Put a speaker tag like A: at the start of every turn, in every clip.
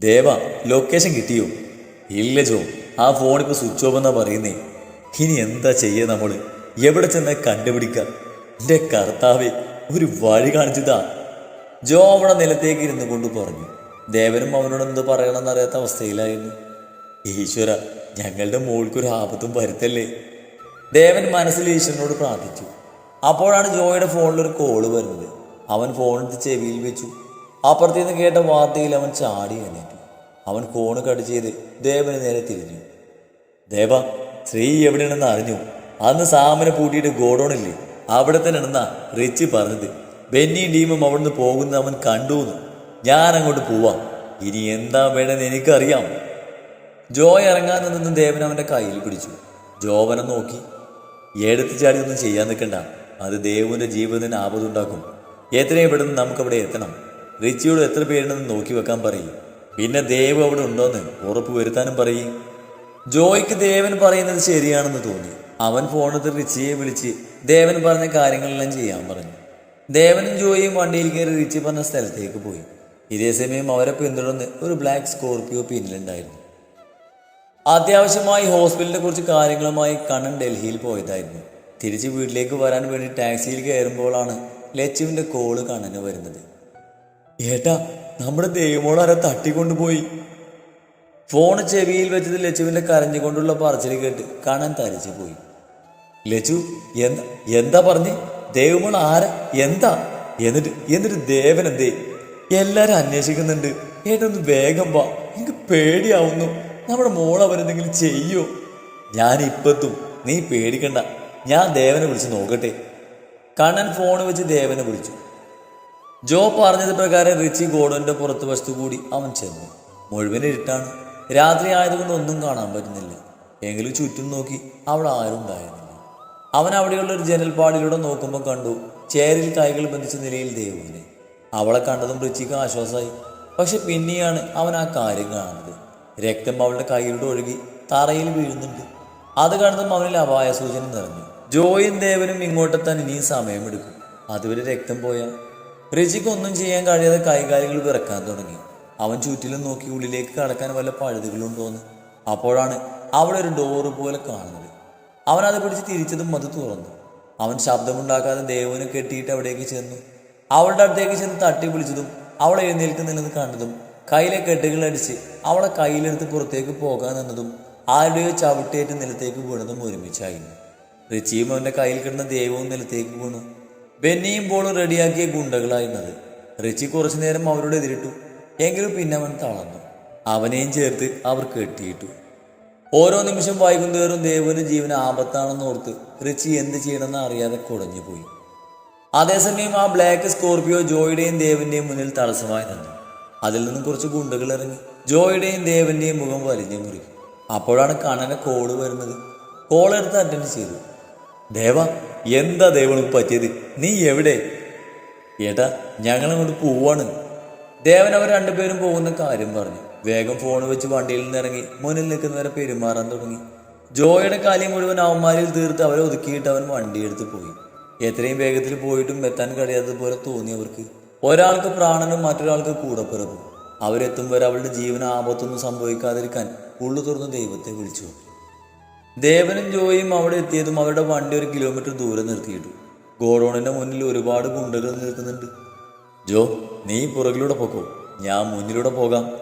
A: ദേവ location കിട്ടിയോ? ഇല്ല ജോ ആ ഫോണിപ്പോൾ സ്വിച്ച് ഓഫ് എന്നാ പറയുന്നേ. ഇനി എന്താ ചെയ്യുക നമ്മൾ എവിടെ ചെന്ന് കണ്ടുപിടിക്കുക എന്റെ കർത്താവെ ഒരു വഴി കാണിച്ചതാ. ജോ അവിടെ നിലത്തേക്ക് ഇരുന്നു കൊണ്ട് പറഞ്ഞു. ദേവനും അവനോട് എന്ത് പറയണമെന്നറിയാത്ത അവസ്ഥയിലായിരുന്നു. ഈശ്വര ഞങ്ങളുടെ മോൾക്കൊരു ആപത്തും വരുത്തല്ലേ? ദേവൻ മനസ്സിൽ ഈശ്വരനോട് പ്രാർത്ഥിച്ചു. അപ്പോഴാണ് ജോയുടെ ഫോണിൽ ഒരു കോൾ വരുന്നത്. അവൻ ഫോണെടുത്ത് ചെവിയിൽ വെച്ചു. അപ്പുറത്തു നിന്ന് കേട്ട വാർത്തയിൽ അവൻ ചാടി എണീറ്റു. അവൻ കോണ് കട്ട് ചെയ്ത് ദേവന് നേരെ തിരിഞ്ഞു. ദേവ സ്ത്രീ എവിടെയാണെന്ന് അറിഞ്ഞു. അന്ന് സാമനെ പൂട്ടിയിട്ട് ഗോഡോണില്ലേ? അവിടെ തന്നെ ആണെന്നാ റിച്ച് പറഞ്ഞത്. ബെന്നിയും ടീമും അവിടുന്ന് പോകുന്നത് അവൻ കണ്ടുവെന്ന്. ഞാൻ അങ്ങോട്ട് പോവാം. ഇനി എന്താ വേണമെന്ന് എനിക്കറിയാം. ജോയ് ഇറങ്ങാൻ നിന്ന് ദേവൻ അവന്റെ കയ്യിൽ പിടിച്ചു. ജോവനെ നോക്കി. എടുത്തു ചാടി ഒന്നും ചെയ്യാൻ നിൽക്കണ്ട. അത് ദേവുവിന്റെ ജീവിതത്തിന് ആപത്തുണ്ടാക്കും. എത്രയും പെട്ടെന്ന് നമുക്കവിടെ എത്തണം. റിച്ചിയോട് എത്ര പേരുണ്ടെന്ന് നോക്കി വെക്കാൻ പറയും. പിന്നെ ദേവ് അവിടെ ഉണ്ടോന്ന് ഉറപ്പ് വരുത്താനും പറയും. ജോയ്ക്ക് ദേവൻ പറയുന്നത് ശരിയാണെന്ന് തോന്നി. അവൻ ഫോണെടുത്ത് റിച്ചിയെ വിളിച്ച് ദേവൻ പറഞ്ഞ കാര്യങ്ങളെല്ലാം ചെയ്യാൻ പറഞ്ഞു. ദേവനും ജോയിയും വണ്ടിയിൽ കയറി റിച്ചി പറഞ്ഞ സ്ഥലത്തേക്ക് പോയി. ഇതേ സമയം അവരെ പിന്തുടർന്ന് ഒരു ബ്ലാക്ക് സ്കോർപ്പിയോ പിന്നിലുണ്ടായിരുന്നു അത്യാവശ്യമായി ഹോസ്പിറ്റലിനെ കുറിച്ച് കാര്യങ്ങളുമായി കണ്ണൻ ഡൽഹിയിൽ പോയതായിരുന്നു. തിരിച്ച് വീട്ടിലേക്ക് വരാൻ വേണ്ടി ടാക്സിയിൽ കയറുമ്പോഴാണ് ലച്ചുവിന്റെ കോൾ കണ്ണന് വരുന്നത്. ഏട്ടാ നമ്മുടെ ദൈവമോളാരെ തട്ടിക്കൊണ്ടുപോയി? ഫോൺ ചെവിയിൽ വെച്ചത് ലച്ചുവിന്റെ കരഞ്ഞുകൊണ്ടുള്ള പറച്ചിൽ കേട്ട് കാണാൻ തരിച്ചു പോയി ലച്ചു എന്താ എന്താ പറഞ്ഞ്? ദൈവമോൾ ആരാ? എന്താ? എന്നിട്ട് എന്നിട്ട് ദേവൻ എന്തേ? എല്ലാരും അന്വേഷിക്കുന്നുണ്ട്. ഏട്ടൊന്ന് വേഗം വാ. എനിക്ക് പേടിയാവുന്നു. നമ്മുടെ മോൾ അവരെന്തെങ്കിലും ചെയ്യോ? ഞാൻ ഇപ്പത്തും നീ പേടിക്കണ്ട. ഞാൻ ദേവനെ വിളിച്ച് നോക്കട്ടെ. കണ്ണൻ ഫോൺ വെച്ച് ദേവനെ വിളിച്ചു. ജോ പറഞ്ഞത് പ്രകാരം റിച്ചി ഗോഡോന്റെ പുറത്ത് വശത്തു കൂടി അവൻ ചെന്നു. മുഴുവൻ ഇരുട്ടാണ്. രാത്രി ആയതുകൊണ്ട് ഒന്നും കാണാൻ പറ്റുന്നില്ല. എങ്കിലും ചുറ്റും നോക്കി അവിടെ ആരും ഉണ്ടായിരുന്നില്ല. അവൻ അവിടെയുള്ള ഒരു ജനൽപ്പാടിലൂടെ നോക്കുമ്പോൾ കണ്ടു ചേരിൽ കൈകൾ ബന്ധിച്ച നിലയിൽ ദേവുവിനെ. അവളെ കണ്ടതും റിച്ചിക്ക് ആശ്വാസമായി. പക്ഷെ പിന്നെയാണ് അവൻ ആ കാര്യം കാണുന്നത്. രക്തം അവളുടെ കൈയിലൂടെ ഒഴുകി തറയിൽ വീഴുന്നുണ്ട്. അത് കണ്ടതും അവനിൽ അപായ സൂചന നിറഞ്ഞു. ജോയും ദേവനും ഇങ്ങോട്ടെത്താൻ ഇനിയും സമയമെടുക്കും. അതുവരെ രക്തം പോയാൽ റിജിക്ക് ഒന്നും ചെയ്യാൻ കഴിയാതെ കൈകാലികൾ വിറക്കാൻ തുടങ്ങി. അവൻ ചുറ്റിലും നോക്കി ഉള്ളിലേക്ക് കടക്കാൻ വല്ല പഴുതുകളുണ്ടോന്ന് അപ്പോഴാണ് അവിടെ ഒരു ഡോറ് പോലെ കാണുന്നത്. അവൻ അത് പിടിച്ച് തിരിച്ചതും അത് തുറന്നു. അവൻ ശബ്ദമുണ്ടാക്കാതെ ദേവനെ കെട്ടിയിട്ട് അവിടേക്ക് ചെന്നു. അവളുടെ അടുത്തേക്ക് ചെന്ന് തട്ടി വിളിച്ചതും അവളെ എഴുന്നേൽക്കുന്നില്ലെന്ന് കണ്ടതും കയ്യിലെ കെട്ടുകൾ അടിച്ച് അവളെ കയ്യിലെടുത്ത് പുറത്തേക്ക് പോകാൻ നിന്നതും ആരുടെയോ ചവിട്ടേറ്റ് നിലത്തേക്ക് വീണതും ഒരുമിച്ചായിരുന്നു. റിച്ചിയും അവന്റെ കയ്യിൽ കിടന്ന ദേവവും നിലത്തേക്ക് വീണു. ബെന്നിയും ബോളും റെഡിയാക്കിയ ഗുണ്ടകളായിരുന്നത് റിച്ചി കുറച്ചു നേരം അവരോട് എതിരിട്ടു. എങ്കിലും പിന്നെ അവൻ തളർന്നു. അവനെയും ചേർത്ത് അവർ കെട്ടിയിട്ടു. ഓരോ നിമിഷം വൈകുന്നേരം ദേവന് ജീവൻ ആപത്താണെന്ന് ഓർത്ത് റിച്ചി എന്ത് ചെയ്യണമെന്ന് അറിയാതെ കുടഞ്ഞു പോയി. അതേസമയം ആ ബ്ലാക്ക് സ്കോർപിയോ ജോയുടെയും ദേവന്റെയും മുന്നിൽ തടസ്സമായി നിന്നു. അതിൽ നിന്നും കുറച്ച് ഗുണ്ടകൾ ഇറങ്ങി. ജോയുടെയും ദേവന്റെയും മുഖം വലിഞ്ഞു മുറി. അപ്പോഴാണ് കണ്ണനെ കോൾ വരുന്നത്. കോൾ എടുത്ത് അറ്റൻഡ് ചെയ്തു. ദേവ എന്താ ദേവന് പറ്റിയത്? നീ എവിടെ? ഏട്ടാ ഞങ്ങളങ്ങോട്ട് പോവാണ്. ദേവൻ അവർ രണ്ടുപേരും പോകുന്ന കാര്യം പറഞ്ഞു. വേഗം ഫോൺ വെച്ച് വണ്ടിയിൽ നിന്ന് ഇറങ്ങി മുന്നിൽ നിൽക്കുന്നവരെ പെരുമാറാൻ തുടങ്ങി. ജോയുടെ കാലം മുഴുവൻ അവന്മാരിൽ തീർത്ത് അവരെ ഒതുക്കിയിട്ട് അവൻ വണ്ടിയെടുത്ത് പോയി. എത്രയും വേഗത്തിൽ പോയിട്ടും എത്താൻ കഴിയാത്തതുപോലെ തോന്നി അവർക്ക്. ഒരാൾക്ക് പ്രാണനും മറ്റൊരാൾക്ക് കൂടപ്പിറപ്പും. അവരെത്തും വരെ അവളുടെ ജീവന ആപത്തൊന്നും സംഭവിക്കാതിരിക്കാൻ ഉള്ളു തുറന്ന് ദൈവത്തെ വിളിച്ചു. ദേവനും ജോയും അവിടെ എത്തിയതും അവരുടെ വണ്ടി ഒരു കിലോമീറ്റർ ദൂരെ നിർത്തിയിട്ടു. ഗോഡൌണിന്റെ മുന്നിൽ ഒരുപാട് ഗുണ്ടകൾ നിൽക്കുന്നുണ്ട്. ജോ നീ പുറകിലൂടെ പോക്കോ. ഞാൻ മുന്നിലൂടെ പോകാം.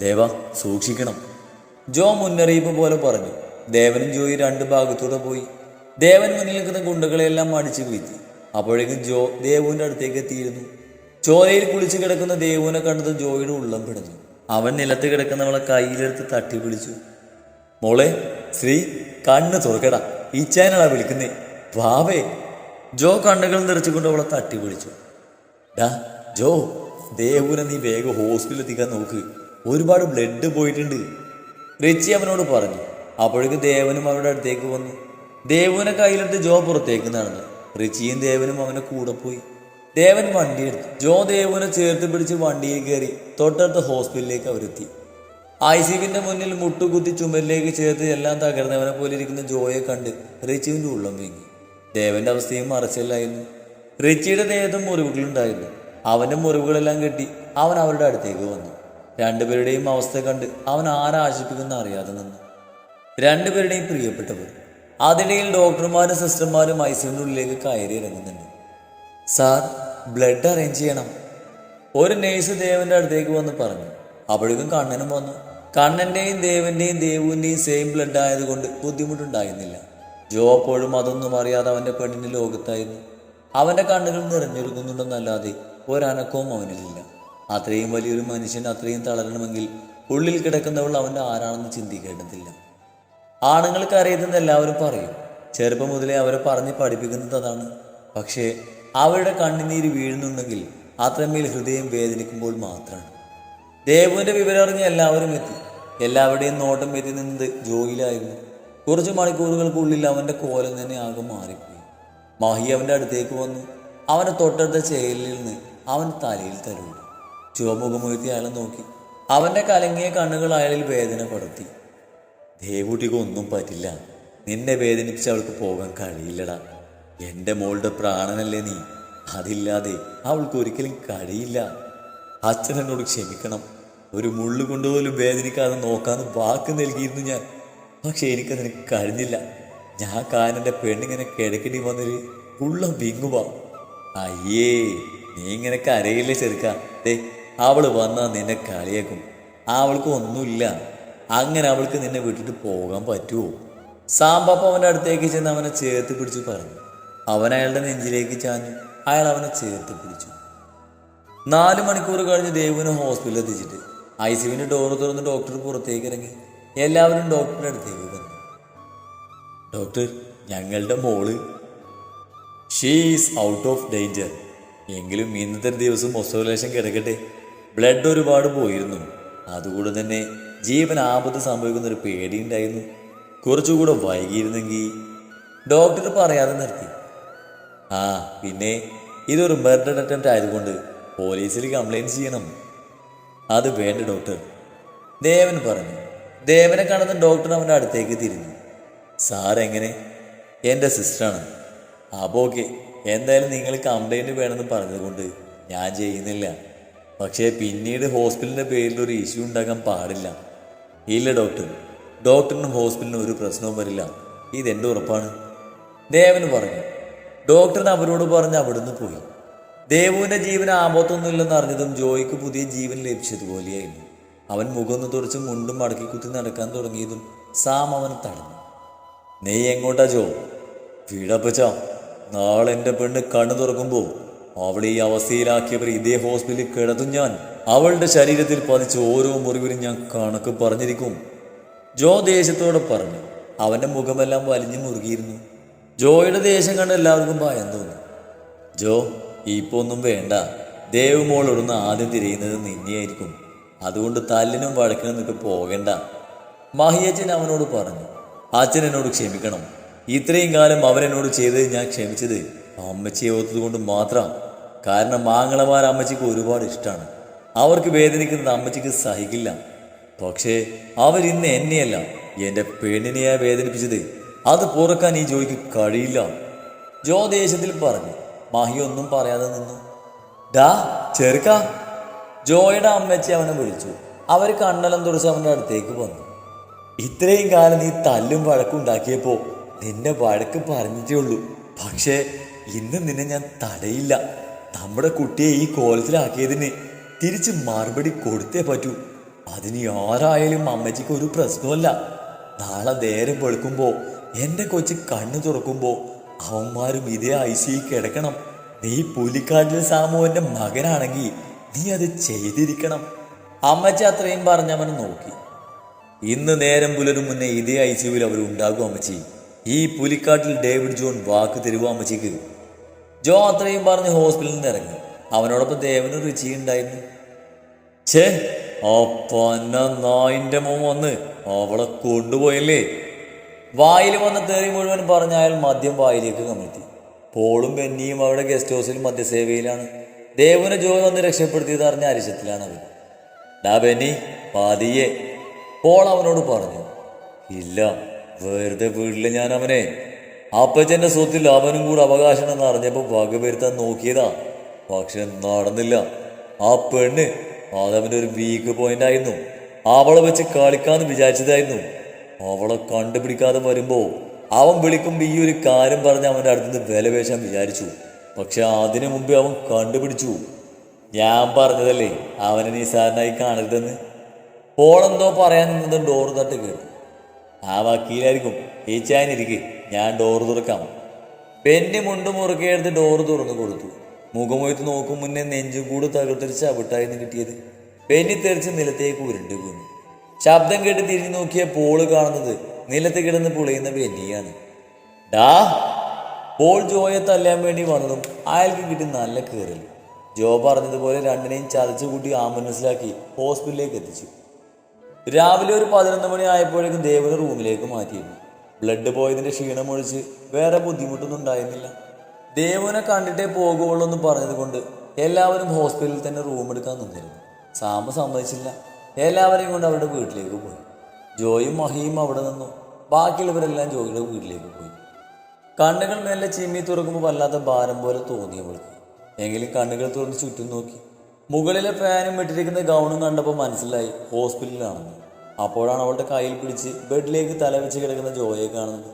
A: ദേവ സൂക്ഷിക്കണം. ജോ മുന്നറിയിപ്പ് പോലെ പറഞ്ഞു. ദേവനും ജോയി രണ്ട് ഭാഗത്തൂടെ പോയി. ദേവൻ മുന്നിൽ നിൽക്കുന്ന ഗുണ്ടകളെല്ലാം അടിച്ചു വീഴ്ത്തി. അപ്പോഴേക്കും ജോ ദേവുവിന്റെ അടുത്തേക്ക് എത്തിയിരുന്നു. ചോരയിൽ കുളിച്ചു കിടക്കുന്ന ദേവുവിനെ കണ്ടത് ജോയുടെ ഉള്ളം പിടഞ്ഞു. അവൻ നിലത്ത് കിടക്കുന്നവളെ കയ്യിലെടുത്ത് തട്ടി വിളിച്ചു. മോളെ ശ്രീ കണ്ണ് തുറക്കടാ. ഈ ഈച്ചാനാടാ വിളിക്കുന്നേ. വാവേ ജോ കണ്ണുകൾ നിറച്ചുകൊണ്ട് അവളെ തട്ടി വിളിച്ചു. ഡാ ജോ ദേവുനെ നീ വേഗം ഹോസ്പിറ്റലിൽ എത്തിക്കാൻ നോക്ക്. ഒരുപാട് ബ്ലഡ് പോയിട്ടുണ്ട്. റിച്ചി അവനോട് പറഞ്ഞു. അപ്പോഴേക്ക് ദേവനും അവരുടെ അടുത്തേക്ക് വന്നു. ദേവുവിനെ കയ്യിലെടുത്ത് ജോ പുറത്തേക്ക് നടന്നു. റിച്ചിയും ദേവനും അവനെ കൂടെ പോയി. ദേവൻ വണ്ടി എടുത്തു. ജോ ദേവുവിനെ ചേർത്ത് പിടിച്ച് വണ്ടിയിൽ കയറി തൊട്ടടുത്ത ഹോസ്പിറ്റലിലേക്ക് അവരെത്തി. ഐ സിബിന്റെ മുന്നിൽ മുട്ടുകുത്തി ചുമലിലേക്ക് ചേർത്ത് എല്ലാം തകർന്നവനെ പോലെ ഇരിക്കുന്ന ജോയെ കണ്ട് റിച്ചിവിന്റെ ഉള്ളം വീങ്ങി. ദേവന്റെ അവസ്ഥയും മറച്ചില്ലായിരുന്നു. റിച്ചിയുടെ ദേഹത്തും മുറിവുകളുണ്ടായിരുന്നു. അവന്റെ മുറിവുകളെല്ലാം കെട്ടി അവൻ അവരുടെ അടുത്തേക്ക് വന്നു. രണ്ടുപേരുടെയും അവസ്ഥ കണ്ട് അവൻ ആരാശിപ്പിക്കുന്ന അറിയാതെ നിന്നു. രണ്ടുപേരുടെയും പ്രിയപ്പെട്ടവർ അതിനിടയിൽ ഡോക്ടർമാരും സിസ്റ്റർമാരും ഐസിയുടെ ഉള്ളിലേക്ക് കയറി ഇറങ്ങുന്നുണ്ട്. സാർ ബ്ലഡ് അറേഞ്ച് ചെയ്യണം ഒരു നേഴ്സ് ദേവന്റെ അടുത്തേക്ക് വന്ന് പറഞ്ഞു. അപ്പോഴേക്കും കണ്ണനും വന്നു. കണ്ണന്റെയും ദേവന്റെയും ദേവുവിന്റെയും സെയിം ബ്ലഡ് ആയതുകൊണ്ട് ബുദ്ധിമുട്ടുണ്ടായിരുന്നില്ല. ജോ അപ്പോഴും അതൊന്നും അറിയാതെ അവന്റെ പെണ്ണിന്റെ ലോകത്തായിരുന്നു. അവന്റെ കണ്ണുകൾ നിറഞ്ഞൊരുങ്ങുന്നുണ്ടെന്നല്ലാതെ ഒരനക്കവും അവനിലില്ല. അത്രയും വലിയൊരു മനുഷ്യൻ അത്രയും തളരണമെങ്കിൽ ഉള്ളിൽ കിടക്കുന്നവൾ അവന്റെ ആരാണെന്ന് ചിന്തിക്കേണ്ടതില്ല. ആണുങ്ങൾക്ക് അറിയുന്നത് എല്ലാവരും പറയും. ചെറുപ്പം മുതലേ അവരെ പറഞ്ഞ് പഠിപ്പിക്കുന്നത് അതാണ്. പക്ഷേ അവരുടെ കണ്ണുനീര് വീഴുന്നുണ്ടെങ്കിൽ അത്രമേൽ ഹൃദയം വേദനിക്കുമ്പോൾ മാത്രമാണ്. ദേവുവിന്റെ വിവരം അറിഞ്ഞ് എല്ലാവരും എത്തി. എല്ലാവരുടെയും നോട്ടം എത്തി നിന്നത് ജോയിലായിരുന്നു. കുറച്ച് മണിക്കൂറുകൾക്കുള്ളിൽ അവന്റെ കോലം തന്നെ ആകെ മാറിപ്പോയി. മാഹി അവന്റെ അടുത്തേക്ക് വന്നു. അവനെ തൊട്ടടുത്ത ചേലിൽ നിന്ന് അവൻ തലയിൽ തരൂ ചുവമുഖമുയർത്തി അയാളെ നോക്കി. അവന്റെ കലങ്ങിയ കണ്ണുകൾ അയാളിൽ വേദന പടർത്തി. ദേവൂട്ടിക്ക് ഒന്നും പറ്റില്ല. നിന്നെ വേദനിപ്പിച്ച് അവൾക്ക് പോകാൻ കഴിയില്ലടാ. എന്റെ മോളുടെ പ്രാണനല്ലേ നീ. അതില്ലാതെ അവൾക്ക് ഒരിക്കലും കഴിയില്ല. അച്ഛൻ എന്നോട് ക്ഷമിക്കണം. ഒരു മുള്ളു കൊണ്ടുപോലും വേദനിക്കാതെ നോക്കാന്ന് വാക്ക് നൽകിയിരുന്നു ഞാൻ. പക്ഷെ എനിക്കതിന് കഴിഞ്ഞില്ല ഞാൻ കാനന്റെ പെണ്ണിങ്ങനെ കിഴക്കിടി വന്നൊരു ഉള്ളം വിങ്ങുവാ. അയ്യേ നീ ഇങ്ങനെ കരയില്ലേ ചെറുക്ക. ദേ അവൾ വന്നാ നിന്നെ കളിയാക്കും. അവൾക്ക് ഒന്നുമില്ല. അങ്ങനെ അവൾക്ക് നിന്നെ വിട്ടിട്ട് പോകാൻ പറ്റുമോ സാമ്പാപ്പ അവന്റെ അടുത്തേക്ക് ചെന്ന് അവനെ ചേർത്ത് പിടിച്ചു പറഞ്ഞു. അവൻ അയാളുടെ നെഞ്ചിലേക്ക് ചാഞ്ഞു. അയാൾ അവനെ ചേർത്ത് പിടിച്ചു. നാല് മണിക്കൂർ കഴിഞ്ഞ് ദേവുവിനെ ഹോസ്പിറ്റലിൽ എത്തിച്ചിട്ട്. ഐ സിവിന്റെ ഡോറ് തുറന്ന് ഡോക്ടർ പുറത്തേക്ക് ഇറങ്ങി. എല്ലാവരും ഡോക്ടറുടെ അടുത്തേക്ക് വന്നു. ഡോക്ടർ ഞങ്ങളുടെ മോൾ. ഷീസ് ഔട്ട് ഓഫ് ഡേഞ്ചർ എങ്കിലും ഇന്നത്തെ ദിവസം ഒസോലേഷൻ കിടക്കട്ടെ. ബ്ലഡ് ഒരുപാട് പോയിരുന്നു. അതുകൂടെ തന്നെ ജീവൻ ആപത്ത് സംഭവിക്കുന്നൊരു പേടിയുണ്ടായിരുന്നു കുറച്ചുകൂടെ വൈകിയിരുന്നെങ്കിൽ ഡോക്ടർ പറയാതെ നിർത്തി. ആ പിന്നെ ഇതൊരു മർഡർ അറ്റംപ്റ്റ് ആയതുകൊണ്ട് പോലീസിൽ കംപ്ലൈന്റ് ചെയ്യണം. അത് വേണ്ട ഡോക്ടർ ദേവൻ പറഞ്ഞു. ദേവനെ കാണുന്ന ഡോക്ടർ അവന്റെ അടുത്തേക്ക് തിരിഞ്ഞു. സാർ എങ്ങനെ? എന്റെ സിസ്റ്ററാണ് അപ്പോൾ ഓക്കെ എന്തായാലും നിങ്ങൾ കംപ്ലൈന്റ് വേണമെന്ന് പറഞ്ഞതുകൊണ്ട് ഞാൻ ചെയ്യുന്നില്ല. പക്ഷേ പിന്നീട് ഹോസ്പിറ്റലിന്റെ പേരിൽ ഒരു ഇഷ്യൂ ഉണ്ടാക്കാൻ പാടില്ല. ഇല്ല ഡോക്ടർ ഡോക്ടറിനും ഹോസ്പിറ്റലിനും ഒരു പ്രശ്നവും വരില്ല. ഇതെന്റെ ഉറപ്പാണ്? ദേവന് പറഞ്ഞു. ഡോക്ടറിന് അവരോട് പറഞ്ഞ് അവിടുന്ന് പോയി. ദേവുവിന്റെ ജീവൻ ആപത്തൊന്നുമില്ലെന്ന് അറിഞ്ഞതും ജോയിക്ക് പുതിയ ജീവൻ ലഭിച്ചതുപോലെയായിരുന്നു. അവൻ മുഖമൊന്ന് തുടച്ച് മുണ്ടും മടക്കി കുത്തി നടക്കാൻ തുടങ്ങിയതും സാം അവനെ തടഞ്ഞു. നീ എങ്ങോട്ടാ ജോ? വീടപ്പച്ച. നാളെ എന്റെ പെണ്ണ് കണ്ണു തുറക്കുമ്പോൾ അവളെ ഈ അവസ്ഥയിലാക്കിയവർ ഇതേ ഹോസ്പിറ്റലിൽ കിടത്തും ഞാൻ. അവളുടെ ശരീരത്തിൽ പതിച്ച ഓരോ മുറിവിലും ഞാൻ കണക്ക് പറഞ്ഞിരിക്കും. ജോ ദേശത്തോടെ പറഞ്ഞു. അവന്റെ മുഖമെല്ലാം വലിഞ്ഞു മുറുകിയിരുന്നു. ജോയുടെ ദേശം കണ്ട് എല്ലാവർക്കും ഭയം തോന്നി. ജോ ഇപ്പൊ ഒന്നും വേണ്ട. ദേവ് മോളോടൊന്ന് ആദ്യം തിരയുന്നത് നിന്നെയായിരിക്കും. അതുകൊണ്ട് തല്ലിനും വഴക്കിനും നിനക്ക് പോകണ്ട. മാഹിയച്ചൻ അവനോട് പറഞ്ഞു അച്ഛൻ എന്നോട് ക്ഷമിക്കണം. ഇത്രയും കാലം അവരെന്നോട് ചെയ്തത് ഞാൻ ക്ഷമിച്ചത് അമ്മച്ചിയെ ഓർത്തത് കൊണ്ട് മാത്രം. കാരണം മാങ്ങളമാർ അമ്മച്ചിക്ക് ഒരുപാട് ഇഷ്ടമാണ് അവർക്ക് വേദനിക്കുന്നത് അമ്മച്ചിക്ക് സഹിക്കില്ല. പക്ഷേ അവരിന്ന് എന്നെയല്ല എന്റെ പെണ്ണിനെയാ വേദനിപ്പിച്ചത്. അത് പുറക്കാൻ ഈ ജോയിക്ക് കഴിയില്ല. ജോ ദേശത്തിൽ പറഞ്ഞു മാഹി ഒന്നും പറയാതെ നിന്നു. ഡാ ചെറുക്ക. ജോയുടെ അമ്മച്ചി അവനെ വിളിച്ചു. അവർ കണ്ണലം തുറച്ച് അവന്റെ അടുത്തേക്ക് വന്നു. ഇത്രയും കാലം നീ തല്ലും വഴക്കും ഉണ്ടാക്കിയപ്പോൾ നിന്നെ വഴക്ക് പറഞ്ഞിട്ടേ ഉള്ളൂ. പക്ഷേ ഇന്ന് നിന്നെ ഞാൻ തടയില്ല. നമ്മുടെ കുട്ടിയെ ഈ കോലത്തിലാക്കിയതിന് തിരിച്ച് മറുപടി കൊടുത്തേ പറ്റൂ. അതിന് ആരായാലും അമ്മച്ചിക്ക് ഒരു പ്രശ്നമല്ല നാളെ നേരം വെളുക്കുമ്പോൾ എന്റെ കൊച്ചു കണ്ണു തുറക്കുമ്പോൾ അവന്മാരും ഇതേ ഐ കിടക്കണം. നീ പുലിക്കാട്ടിൽ സാമുവിന്റെ മകനാണെങ്കിൽ നീ അത് ചെയ്തിരിക്കണം. അമ്മച്ചി അത്രയും പറഞ്ഞവനെ നോക്കി. ഇന്ന് നേരം പുലരും മുന്നേ ഇതേ ഐസിയുവിൽ സിയുവിൽ അവർ ഉണ്ടാകും അമ്മച്ചി. ഈ പുലിക്കാട്ടിൽ ഡേവിഡ് ജോൺ വാക്ക് തരുവോ അമ്മച്ചിക്ക്? ജോ അത്രയും പറഞ്ഞ് ഹോസ്പിറ്റലിൽ നിന്ന് ഇറങ്ങി. അവനോടൊപ്പം ദേവന് രുചി ഉണ്ടായിരുന്നു. ഛേ അപ്പന്ന മോ വന്ന് അവളെ കൊണ്ടുപോയല്ലേ? വായിൽ വന്ന തെറി മുഴുവൻ പറഞ്ഞ അയാൾ മദ്യം വായിലേക്ക് കമിഴ്ത്തി. പോളും ബെന്നിയും അവിടെ ഗസ്റ്റ് ഹൗസിൽ മദ്യസേവയിലാണ്. ദേവനെ ജോ വന്ന് രക്ഷപ്പെടുത്തിയത് അറിഞ്ഞ അരിശത്തിലാണ് അവൻ ഡാ ബെന്നി പാതിയെ. പോൾ അവനോട് പറഞ്ഞു ഇല്ല വെറുതെ വീട്ടിൽ ഞാൻ അവനെ അപ്പച്ചന്റെ സ്വത്തിൽ അവനും കൂടെ അവകാശം എന്ന് അറിഞ്ഞപ്പോ വകവരുത്താൻ നോക്കിയതാ. പക്ഷെ നടന്നില്ല. ആ പെണ്ണ് അതവന്റെ ഒരു വീക്ക് പോയിന്റ് ആയിരുന്നു. അവളെ വെച്ച് കളിക്കാന്ന് വിചാരിച്ചതായിരുന്നു. അവളെ കണ്ടുപിടിക്കാതെ വരുമ്പോൾ അവൻ വിളിക്കുമ്പോ ഈ ഒരു കാര്യം പറഞ്ഞ് അവന്റെ അടുത്തുനിന്ന് വില പേശാൻ വിചാരിച്ചു. പക്ഷെ അതിനു മുമ്പേ അവൻ കണ്ടുപിടിച്ചു. ഞാൻ പറഞ്ഞതല്ലേ അവനെ നിസാരനായി കാണരുതെന്ന്. പോളെന്തോ പറയാൻ നിന്നത് ഡോർ തട്ട് കേട്ടു. ആ വക്കീലായിരിക്കും ഏച്ചാനിരിക്കെ ഞാൻ ഡോർ തുറക്കാം. പെന്റെ മുണ്ട് മുറുക്കെ ഡോർ തുറന്നു കൊടുത്തു. മുഖമൊയ്ത്ത് നോക്കും മുന്നേ നെഞ്ചും കൂടെ തകർത്തൊരു ചവിട്ടായിരുന്നു കിട്ടിയത്. പെന്നി തെറിച്ച് നിലത്തേക്ക് ഉരുണ്ട് വീണു. ശബ്ദം കേട്ട് തിരിഞ്ഞു നോക്കിയ പോൾ കാണുന്നത് നിലത്ത് കിടന്ന് പുളയുന്ന പെന്നിയാണ്. ഡാ പോൾ ജോയെ തല്ലാൻ വേണ്ടി വന്നതും അയാൾക്ക് കിട്ടി നല്ല കയറൽ ജോ പറഞ്ഞതുപോലെ രണ്ടിനെയും ചതച്ചു കൂട്ടി ആംബുലൻസിലാക്കി ഹോസ്പിറ്റലിലേക്ക് എത്തിച്ചു. രാവിലെ ഒരു പതിനൊന്ന് മണി ആയപ്പോഴേക്കും ദേവന് റൂമിലേക്ക് മാറ്റിയിരുന്നു. ബ്ലഡ് പോയതിന്റെ ക്ഷീണം ഒഴിച്ച് വേറെ ബുദ്ധിമുട്ടൊന്നും ഉണ്ടായിരുന്നില്ല. ദേവനെ കണ്ടിട്ടേ പോകുള്ളൂ എന്ന് പറഞ്ഞതുകൊണ്ട് എല്ലാവരും ഹോസ്പിറ്റലിൽ തന്നെ റൂം എടുക്കാൻ നിന്നിരുന്നു. സാമ്പ സമ്മതിച്ചില്ല. എല്ലാവരെയും കൊണ്ട് അവരുടെ വീട്ടിലേക്ക് പോയി. ജോയും മഹിയും അവിടെ നിന്നു. ബാക്കിയുള്ളവരെല്ലാം ജോയിയുടെ വീട്ടിലേക്ക് പോയി. കണ്ണുകൾ മെല്ലെ ചിമ്മി തുറക്കുമ്പോൾ വല്ലാത്ത ഭാരം പോലെ തോന്നി അവൾക്ക്. എങ്കിലും കണ്ണുകൾ തുറന്ന് ചുറ്റും നോക്കി. മുകളിലെ ഫാനും ഇട്ടിരിക്കുന്ന ഗൗണും കണ്ടപ്പോൾ മനസ്സിലായി ഹോസ്പിറ്റലിലാണെന്ന് അപ്പോഴാണ് അവളുടെ കയ്യിൽ പിടിച്ച് ബെഡിലേക്ക് തല വെച്ച് കിടക്കുന്ന ജോയെ കാണുന്നത്.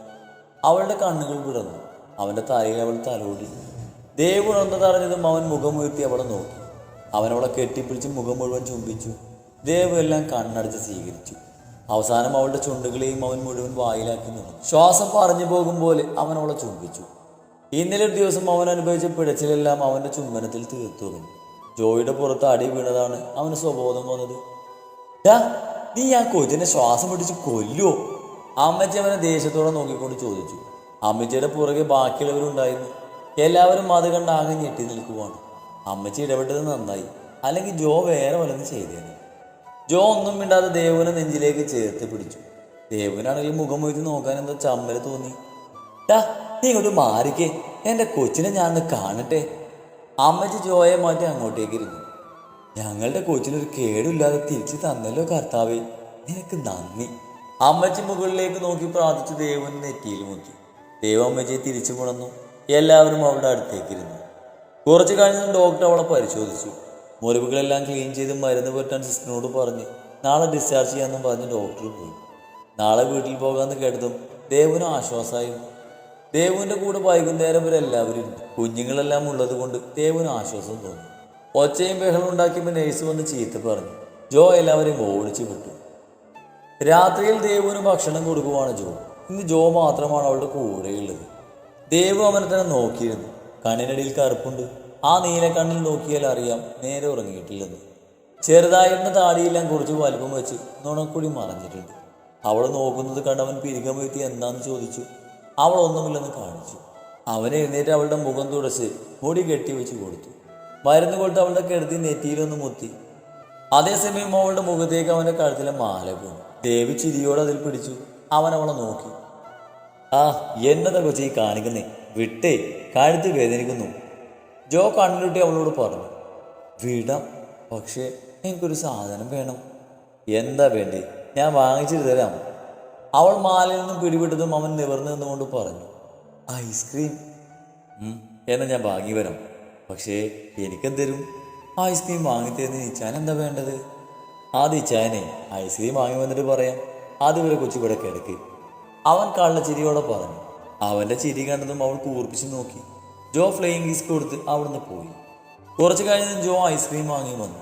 A: അവളുടെ കണ്ണുകൾ വിടർന്നു. അവന്റെ തലയിൽ അവൾ തലോടി ദേവ് ഉണർന്നതറിഞ്ഞതും അവൻ മുഖം ഉയർത്തി അവളെ നോക്കി. അവനവളെ കെട്ടിപ്പിടിച്ച് മുഖം മുഴുവൻ ചുംബിച്ചു. ദേവ് എല്ലാം കണ്ണടച്ച് സ്വീകരിച്ചു. അവസാനം അവളുടെ ചുണ്ടുകളെയും അവൻ മുഴുവൻ വായിലാക്കി നിന്നു. ശ്വാസം പറഞ്ഞു പോകും പോലെ അവൻ അവളെ ചുംബിച്ചു. ഇന്നലെ ഒരു ദിവസം അവൻ അനുഭവിച്ച പിടച്ചിലെല്ലാം അവന്റെ ചുംബനത്തിൽ തീർത്തു ജോയിയുടെ പുറത്ത് അടി വീണതാണ് അവന് സ്വബോധം വന്നത്. "ഡാ, നീ ആ കൊച്ചിനെ ശ്വാസം പിടിച്ച് കൊല്ലുവോ? അമ്മച്ചി അവനെ ദേഷ്യത്തോടെ നോക്കിക്കൊണ്ട് ചോദിച്ചു. അമ്മച്ചിയുടെ പുറകെ ബാക്കിയുള്ളവരുണ്ടായിരുന്നു. എല്ലാവരും അത് കണ്ട് ആകെ ഞെട്ടി നിൽക്കുവാണ്. അമ്മച്ചി ഇടപെട്ടത് നന്നായി. അല്ലെങ്കിൽ ജോ വേറെ വല്ലതും ചെയ്തേനെ. ജോ ഒന്നും മിണ്ടാതെ ദേവനെ നെഞ്ചിലേക്ക് ചേർത്ത് പിടിച്ചു. ദേവനാണെങ്കിൽ മുഖം മൊയ്ത് നോക്കാൻ എന്തോ ചമ്മൽ തോന്നി. ടാ നീ ഇങ്ങോട്ട് മാറിക്കേ. എന്റെ കൊച്ചിനെ ഞാൻ കാണട്ടെ. അമ്മച്ചി ജോയെ മാറ്റി അങ്ങോട്ടേക്ക് ഇരുന്നു. ഞങ്ങളുടെ കൊച്ചിനൊരു കേടില്ലാതെ തിരിച്ചു തന്നല്ലോ കർത്താവേ. നിനക്ക് നന്ദി. അമ്മച്ചി മുകളിലേക്ക് നോക്കി പ്രാർത്ഥിച്ചു ദേവൻ നെറ്റിയിൽ മുക്കി. ദേവ അമ്മച്ചിയെ തിരിച്ചു കൊണന്നു എല്ലാവരും അവളുടെ അടുത്തേക്കിരുന്നു കുറച്ച് കഴിഞ്ഞ് ഡോക്ടർ അവളെ പരിശോധിച്ചു. മുറിവുകളെല്ലാം ക്ലീൻ ചെയ്ത് മരുന്ന് പറ്റാൻ സിസ്റ്ററിനോട് പറഞ്ഞ്. നാളെ ഡിസ്ചാർജ് ചെയ്യാമെന്നും പറഞ്ഞ് ഡോക്ടർ പോയി. നാളെ വീട്ടിൽ പോകാമെന്ന് കേട്ടതും ദേവന് ആശ്വാസമായിരുന്നു ദേവുവിന്റെ കൂടെ വൈകുന്നേരം വരെ എല്ലാവരും കുഞ്ഞുങ്ങളെല്ലാം ഉള്ളത് കൊണ്ട് ദേവുന് ആശ്വാസം തോന്നി. ഒച്ചയും ബഹളം ഉണ്ടാക്കിയപ്പോൾ നേഴ്സ് വന്ന് ചീത്ത പറഞ്ഞു. ജോ എല്ലാവരെയും ഓടിച്ചു വിട്ടു. രാത്രിയിൽ ദേവുവിന് ഭക്ഷണം കൊടുക്കുവാണ് ജോ. ഇന്ന് ജോ മാത്രമാണ് അവളുടെ കൂടെയുള്ളത്. ദേവു അവനെ തന്നെ നോക്കിയിരുന്നു. കണ്ണിനടിയിൽ കറുപ്പുണ്ട്. ആ നീല കണ്ണിൽ നോക്കിയാൽ അറിയാം നേരെ ഉറങ്ങിയിട്ടില്ലെന്ന്. ചെറുതായിരുന്ന താടിയെല്ലാം കുറച്ച് വലുപ്പം വെച്ച് നുണക്കുടി മറഞ്ഞിട്ടുണ്ട് അവൾ നോക്കുന്നത് കണ്ടവൻ പിരികം വീഴ്ത്തി എന്താന്ന് ചോദിച്ചു. അവൾ ഒന്നുമില്ലെന്ന് കാണിച്ചു. അവൻ എഴുന്നേറ്റ് അവളുടെ മുഖം തുടച്ച് മുടി കെട്ടിവെച്ച് കൊടുത്തു. മരുന്ന് കൊടുത്ത് അവളുടെ കെടുത്തി നെറ്റിയിലൊന്ന് മുത്തി. അതേസമയം അവളുടെ മുഖത്തേക്ക് അവന്റെ കഴുത്തിലെ മാല പോയി ദേവി ചിരിയോടെ അതിൽ പിടിച്ചു. അവൻ അവളെ നോക്കി. ആ എന്നതാ കൊച്ചി കാണിക്കുന്നേ. വിട്ടേ. കഴുത്ത് വേദനിക്കുന്നു. ജോ കണ്ണുരുട്ടി അവളോട് പറഞ്ഞു വിടാം പക്ഷേ എനിക്കൊരു സാധനം വേണം. എന്താ വേണ്ടേ? ഞാൻ വാങ്ങിച്ചിട്ട് തരാം അവൾ മാലയിൽ നിന്നും പിടിവിട്ടതും അവൻ നിവർന്നു നിന്നുകൊണ്ട് പറഞ്ഞു ഐസ്ക്രീം. എന്നാൽ ഞാൻ വാങ്ങി വരാം. പക്ഷേ എനിക്കെന്തരും ഐസ്ക്രീം വാങ്ങിത്തരുന്ന ഇച്ചാൻ എന്താ വേണ്ടത്? ആദ്യം ഇച്ചാനെ ഐസ്ക്രീം വാങ്ങി വന്നിട്ട് പറയാം. അതുവരെ കൊച്ചു ഇവിടെ കിടക്ക്. അവൻ കള്ളച്ചിരിയോടെ പറഞ്ഞു അവന്റെ ചിരി കണ്ടതും അവൾ കൂർപ്പിച്ച് നോക്കി. ജോ ഫ്ലൈയിങ് കിസ് കൊടുത്ത് അവിടുന്ന് പോയി. കുറച്ച് കഴിഞ്ഞ് ജോ ഐസ്ക്രീം വാങ്ങി വന്നു.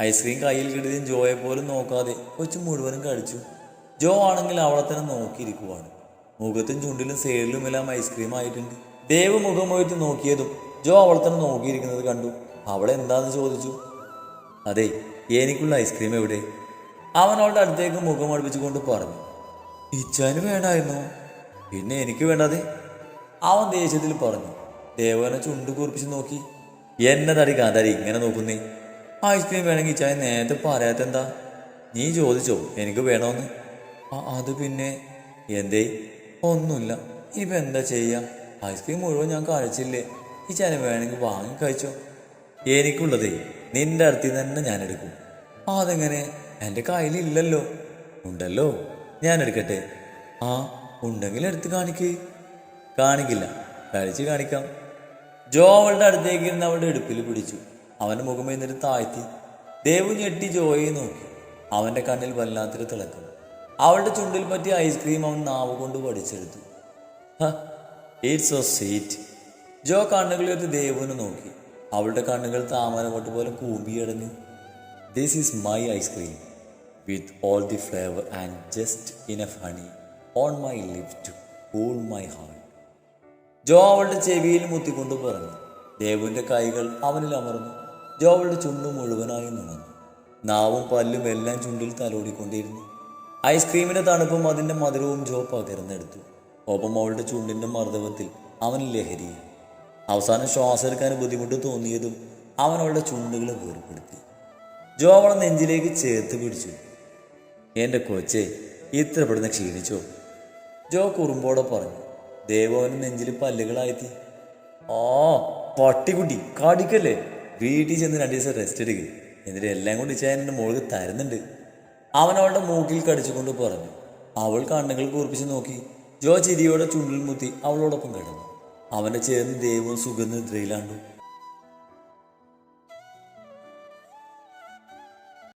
A: ഐസ്ക്രീം കയ്യിൽ കിട്ടിയതും ജോയെ പോലും നോക്കാതെ കൊച്ചു മുഴുവനും കഴിച്ചു ജോ ആണെങ്കിൽ അവളെ തന്നെ നോക്കിയിരിക്കുവാണ്. മുഖത്തും ചുണ്ടിലും സേലിലും എല്ലാം ഐസ്ക്രീം ആയിട്ടുണ്ട്. ദേവ് മുഖം പോയിട്ട് നോക്കിയതും ജോ അവളെ തന്നെ നോക്കിയിരിക്കുന്നത് കണ്ടു. അവളെ എന്താന്ന് ചോദിച്ചു? അതെ എനിക്കുള്ള ഐസ്ക്രീം എവിടെ? അവൻ അവളുടെ അടുത്തേക്ക് മുഖം അടുപ്പിച്ചുകൊണ്ട് പറഞ്ഞു. ഇച്ചാന് വേണമായിരുന്നു പിന്നെ എനിക്ക് വേണ്ടതേ? അവൻ ദേഷ്യത്തിൽ പറഞ്ഞു. ദേവനെ ചുണ്ട് കുറിപ്പിച്ച് നോക്കി. എന്നതടി കാന്താരി ഇങ്ങനെ നോക്കുന്നേ. ഐസ്ക്രീം വേണമെങ്കിൽ ചായ നേരത്തെ പറയാത്തെന്താ നീ ചോദിച്ചോ എനിക്ക് വേണോന്ന്. അത് പിന്നെ എന്തേ? ഒന്നുമില്ല. ഇനിയിപ്പോൾ എന്താ ചെയ്യുക ഐസ്ക്രീം മുഴുവൻ ഞാൻ കഴിച്ചില്ലേ? ഈ ചായ വേണമെങ്കിൽ വാങ്ങി കഴിച്ചോ. എനിക്കുള്ളതേ നിന്റെ അടുത്ത് തന്നെ ഞാൻ എടുക്കും. അതെങ്ങനെ? എന്റെ കയ്യിലില്ലല്ലോ. ഉണ്ടല്ലോ. ഞാൻ എടുക്കട്ടെ. ആ ഉണ്ടെങ്കിൽ എടുത്ത് കാണിക്ക്. കാണിക്കില്ല. കഴിച്ച് കാണിക്കാം. ജോ അവളുടെ അടുത്തേക്ക് ഇരുന്ന് അവളുടെ ഇടുപ്പിൽ പിടിച്ചു. അവന്റെ മുഖം എന്നിട്ട് താഴ്ത്തി. ദേവു ഞെട്ടി ജോയെ നോക്കി. അവന്റെ കണ്ണിൽ വല്ലാത്തൊരു തിളക്കം. അവളുടെ ചുണ്ടിൽ പറ്റിയ ഐസ്ക്രീം അവൻ നാവ് കൊണ്ട് പഠിച്ചെടുത്തു ഇറ്റ്സ് സോ സീറ്റ് ജോ കണ്ണുകളെടുത്ത് ദേവുവിനെ നോക്കി. അവളുടെ കണ്ണുകൾ താമരമൊട്ട് പോലെ കൂമ്പിയടഞ്ഞു this is my ice cream with all the flavour and just enough honey on my lift cool my heart Jo അവളുടെ ചെവിയിൽ മുത്തിക്കൊണ്ട് പറഞ്ഞു ദേവുവിന്റെ കൈകൾ അവനിൽ അമർന്നു. ജോ അവളുടെ ചുണ്ട് മുഴുവനായി നുണഞ്ഞു. നാവും പല്ലും എല്ലാം ചുണ്ടിൽ തലോടിക്കൊണ്ടിരുന്നു. ഐസ്ക്രീമിന്റെ തണുപ്പും അതിന്റെ മധുരവും ജോ പകർന്നെടുത്തു. ഒപ്പം അവളുടെ ചുണ്ടിന്റെ മർദ്ദവത്തിൽ അവൻ ലഹരി അവസാനം ശ്വാസം എടുക്കാൻ ബുദ്ധിമുട്ട് തോന്നിയതും അവൻ അവളുടെ ചുണ്ടുകളെ വേർപ്പെടുത്തി ജോ അവളെ നെഞ്ചിലേക്ക് ചേർത്ത് പിടിച്ചു. എന്റെ കൊച്ചെ ഇത്ര പെടുന്ന ക്ഷീണിച്ചോ? ജോ കുറുമ്പോടെ പറഞ്ഞു. ദേവോന് നെഞ്ചിൽ പല്ലുകളായെത്തി ആ പട്ടിക്കുട്ടി കാടിക്കല്ലേ? വീട്ടിൽ ചെന്ന് രണ്ടു ദിവസം റെസ്റ്റ് എടുക്കുക എന്നിട്ട് എല്ലാം കൊണ്ട് ചെയ്യാൻ എന്റെ തരുന്നുണ്ട്. അവൻ അവളുടെ മൂക്കിൽ കടിച്ചുകൊണ്ട് പറഞ്ഞു. അവൾ കണ്ണുകൾ കൂർപ്പിച്ച് നോക്കി. ജോ ചിരിയോടെ ചുണ്ടിൽ മുത്തി അവളോടൊപ്പം കിടന്നു. അവന്റെ ചേർന്ന് ദേവവും സുഗന്ധ നിദ്രയിലാണ്ടു.